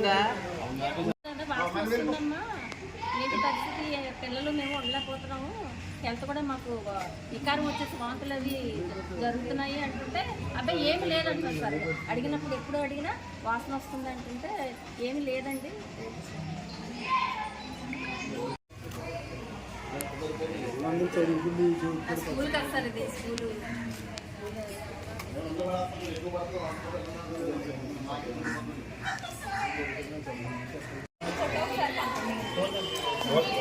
మళ్ళీ వాసన వస్తుందమ్మా పరిస్థితి పిల్లలు మేము ఉండలేకపోతున్నాము హెల్త్ కూడా మాకు వికారం వచ్చేసి వాంతులు అవి జరుగుతున్నాయి అంటుంటే అబ్బాయి ఏమి లేదంటున్నారు సార్. అడిగినప్పుడు ఎప్పుడు అడిగినా వాసన వస్తుంది అంటుంటే ఏమి లేదండి. స్కూల్ కదా సార్ ఇది స్కూలు పెద్ద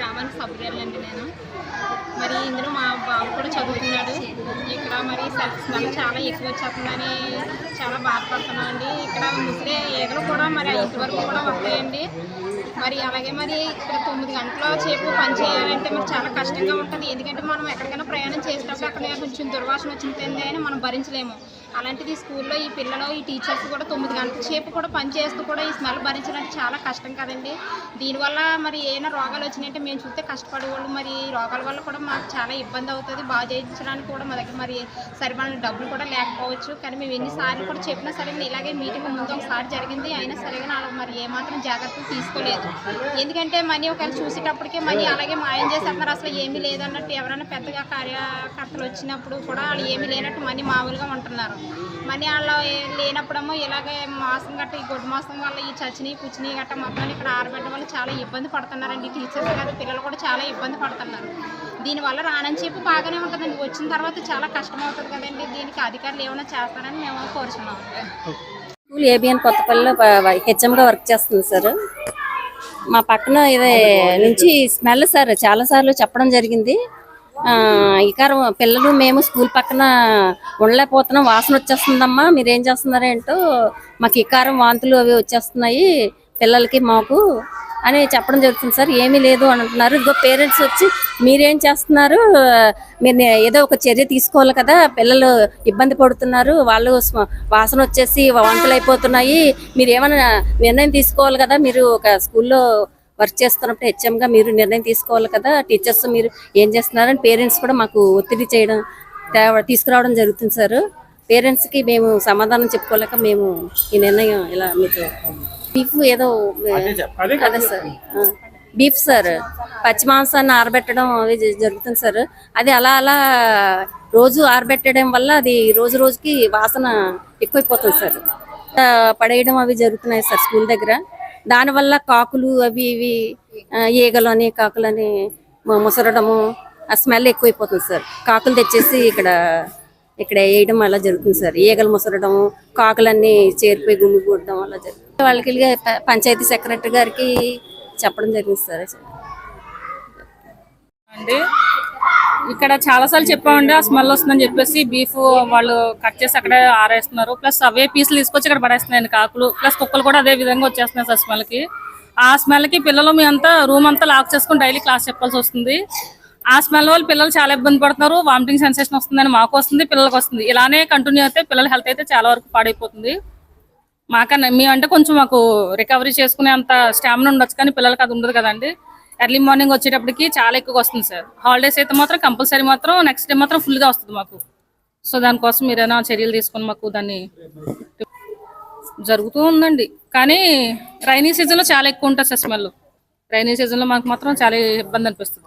గ్రామానికి సభ్యులండి నేను. మరి ఇందులో మా బాబు కూడా చదువుతున్నాడు. ఇక్కడ మరి సెల్ఫ్ స్మెల్ చాలా ఎక్కువ వచ్చేస్తుందని చాలా బాధపడుతున్నాం అండి ఇక్కడ ముసిరే ఈగలు కూడా మరి ఇంతవరకు కూడా వస్తాయండి. మరి అలాగే మరి ఇక్కడ తొమ్మిది గంటల సేపు పని చేయాలంటే మరి చాలా కష్టంగా ఉంటుంది. ఎందుకంటే మనం ఎక్కడికైనా ప్రయాణం చేసేటప్పుడు అక్కడ కొంచెం దుర్వాసన వచ్చింది అని మనం భరించలేము. అలాంటిది స్కూల్లో ఈ పిల్లలు ఈ టీచర్స్ కూడా తొమ్మిది గంటల సేపు కూడా పని చేస్తూ కూడా ఈ స్మెల్ భరించడానికి చాలా కష్టం కదండి. దీనివల్ల మరి ఏమైనా రోగాలు వచ్చినాయంటే మేము చూస్తే కష్టపడేవాళ్ళు మరి ఈ రోగాల వల్ల కూడా మాకు చాలా ఇబ్బంది అవుతుంది. బాగా చేయించడానికి కూడా మా దగ్గర మరి సరిపడిన డబ్బులు కూడా లేకపోవచ్చు. కానీ మేము ఎన్నిసార్లు కూడా చెప్పినా సరే ఇలాగే మీటింగ్ ముందు ఒకసారి జరిగింది. అయినా సరే నాకు మరి ఏమాత్రం జాగ్రత్తలు తీసుకోలేదు. ఎందుకంటే మనీ ఒకవేళ చూసేటప్పటికే మనీ అలాగే మాయం చేసేస్తున్నారు. అసలు ఏమీ లేదన్నట్టు ఎవరైనా పెద్దగా కార్యకర్తలు వచ్చినప్పుడు కూడా వాళ్ళు ఏమీ లేనట్టు మనీ మామూలుగా ఉంటున్నారు. మనీ వాళ్ళు ఏ- లేనప్పుడేమో ఇలాగే మాసం గట్ట ఈ గొడ్డు మాసం వల్ల ఈ చచ్చిని పుచ్చిని గట్ట మొత్తం ఇక్కడ ఆరబెట్టడం వల్ల చాలా ఇబ్బంది పడుతున్నారండి. టీచర్స్ కాదు పిల్లలు కూడా చాలా ఇబ్బంది పడుతున్నారు. దీనివల్ల రానని చెప్పి బాగానే ఉంటుందండి. వచ్చిన తర్వాత చాలా కష్టం అవుతుంది కదండి. దీనికి అధికారులు ఏమైనా చేస్తారని మేము కోరుచున్నాం. స్కూల్ ఏబిఎన్ కొత్తపల్లిలో హెచ్ఎంగా వర్క్ చేస్తుంది సార్. మా పక్కన ఇదే నుంచి స్మెల్ సార్ చాలా సార్లు చెప్పడం జరిగింది. ఇకారం పిల్లలు మేము స్కూల్ పక్కన ఉండలేకపోతున్నాం. వాసన వచ్చేస్తుందమ్మా. మీరేం చేస్తున్నారేంటో చేస్తున్నారు ఏంటో మాకు ఇకారం వాంతులు అవి వచ్చేస్తున్నాయి పిల్లలకి మాకు అని చెప్పడం జరుగుతుంది సార్. ఏమీ లేదు అని అంటున్నారు. ఇదిగో పేరెంట్స్ వచ్చి మీరేం చేస్తున్నారు? మీరు ఏదో ఒక చర్య తీసుకోవాలి కదా. పిల్లలు ఇబ్బంది పడుతున్నారు. వాళ్ళు వాసన వచ్చేసి వంటలు అయిపోతున్నాయి. మీరు ఏమైనా నిర్ణయం తీసుకోవాలి కదా. మీరు ఒక స్కూల్లో వర్క్ చేస్తున్నప్పుడు హెచ్ఎంగా మీరు నిర్ణయం తీసుకోవాలి కదా టీచర్స్ మీరు ఏం చేస్తున్నారని పేరెంట్స్ కూడా మాకు ఒత్తిడి చేయడం తీసుకురావడం జరుగుతుంది సార్. పేరెంట్స్కి మేము సమాధానం చెప్పుకోలేక మేము ఈ నిర్ణయం ఇలా మీతో బీఫ్ ఏదో అదే సార్. Beef sir. పచ్చి మాంసాన్ని ఆరబెట్టడం అవి జరుగుతుంది సార్. అది అలా అలా రోజు ఆరబెట్టడం వల్ల అది రోజు రోజుకి వాసన ఎక్కువైపోతుంది సార్. పడేయడం అవి జరుగుతున్నాయి సార్ స్కూల్ దగ్గర. దానివల్ల కాకులు అవి ఇవి ఈగలని ఈగలు కాకులని ముసరడము ఆ స్మెల్ ఎక్కువైపోతుంది సార్. కాకులు తెచ్చేసి ఇక్కడ ఇక్కడ వేయడం అలా జరుగుతుంది సార్. ఈగలు ముసరడం కాకులన్నీ చేరిపోయి గుమ్మి కూడడం అలా జరుగుతుంది. వాళ్ళకి వెళ్ళి పంచాయతీ సెక్రటరీ గారికి చెప్పడం జరిగింది సార్. అండి ఇక్కడ చాలా సార్లు చెప్పామండి ఆ స్మెల్ వస్తుందని చెప్పేసి బీఫ్ వాళ్ళు కట్ చేసి అక్కడే ఆరేస్తున్నారు. ప్లస్ అవే పీసులు తీసుకొచ్చి ఇక్కడ పడేస్తున్నాయండి కాకులు. ప్లస్ కుక్కలు కూడా అదే విధంగా వచ్చేస్తున్నాయి సార్ స్మెల్కి. ఆ స్మెల్కి పిల్లలు మీ అంతా రూమ్ అంతా లాక్ చేసుకుని డైలీ క్లాస్ చెప్పాల్సి వస్తుంది. ఆ స్మెల్ వల్ల పిల్లలు చాలా ఇబ్బంది పడుతున్నారు. వామిటింగ్ సెన్సేషన్ వస్తుందని మాకు వస్తుంది పిల్లలకు వస్తుంది. ఇలానే కంటిన్యూ అయితే పిల్లల హెల్త్ అయితే చాలా వరకు పాడైపోతుంది. మాకన్నా మీ అంటే కొంచెం మాకు రికవరీ చేసుకునే అంత స్టామినా ఉండొచ్చు కానీ పిల్లలకి అది ఉండదు కదండి. ఎర్లీ మార్నింగ్ వచ్చేటప్పటికి చాలా ఎక్కువగా వస్తుంది సార్. హాలిడేస్ అయితే మాత్రం కంపల్సరీ మాత్రం నెక్స్ట్ డే మాత్రం ఫుల్గా వస్తుంది మాకు. సో దానికోసం మీరు ఏదైనా చర్యలు తీసుకొని మాకు దాన్ని జరుగుతూ ఉందండి. కానీ రైనీ సీజన్లో చాలా ఎక్కువ ఉంటుంది సార్ స్మెల్. రైనీ సీజన్లో మాకు మాత్రం చాలా ఇబ్బంది అనిపిస్తుంది.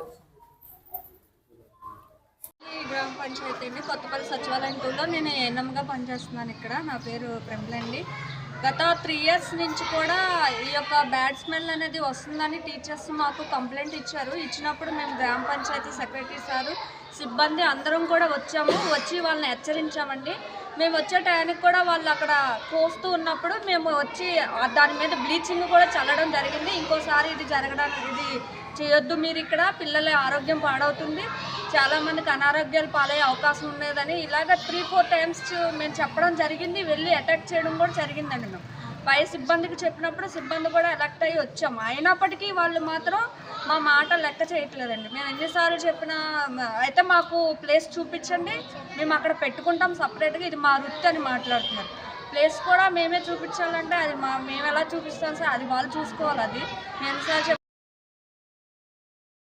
గ్రామ పంచాయతీ అండి కొత్తపల్లి సచివాలయం టూలో నేను ఏఎన్ఎంగా పనిచేస్తున్నాను ఇక్కడ. నా పేరు ప్రమిళ అండి. గత త్రీ ఇయర్స్ నుంచి కూడా ఈ యొక్క బ్యాడ్ స్మెల్ అనేది వస్తుందని టీచర్స్ మాకు కంప్లైంట్ ఇచ్చారు. ఇచ్చినప్పుడు మేము గ్రామ పంచాయతీ సెక్రటరీ సారు సిబ్బంది అందరం కూడా వచ్చాము. వచ్చి వాళ్ళని హెచ్చరించామండి. మేము వచ్చే టైంకి కూడా వాళ్ళు అక్కడ కోస్తూ ఉన్నప్పుడు మేము వచ్చి దాని మీద బ్లీచింగ్ కూడా చల్లడం జరిగింది. ఇంకోసారి ఇది జరగడానికి ఇది చేయొద్దు మీరు ఇక్కడ. పిల్లల ఆరోగ్యం పాడవుతుంది. చాలామందికి అనారోగ్యాలు పాలయ్యే అవకాశం ఉండేదని ఇలాగ త్రీ ఫోర్ టైమ్స్ మేము చెప్పడం జరిగింది. వెళ్ళి అటాక్ చేయడం కూడా జరిగిందండి మేము. పై సిబ్బందికి చెప్పినప్పుడు సిబ్బంది కూడా ఎలక్ట్ అయ్యి వచ్చాము. అయినప్పటికీ వాళ్ళు మాత్రం మా మాట లెక్క చేయట్లేదండి. మేము ఎన్నిసార్లు చెప్పినా అయితే మాకు ప్లేస్ చూపించండి మేము అక్కడ పెట్టుకుంటాం సపరేట్గా ఇది మా వృత్తి అని మాట్లాడుతున్నారు. ప్లేస్ కూడా మేమే చూపించాలంటే అది మా మేము ఎలా చూపిస్తాం సార్? అది వాళ్ళు చూసుకోవాలి అది. మేము సార్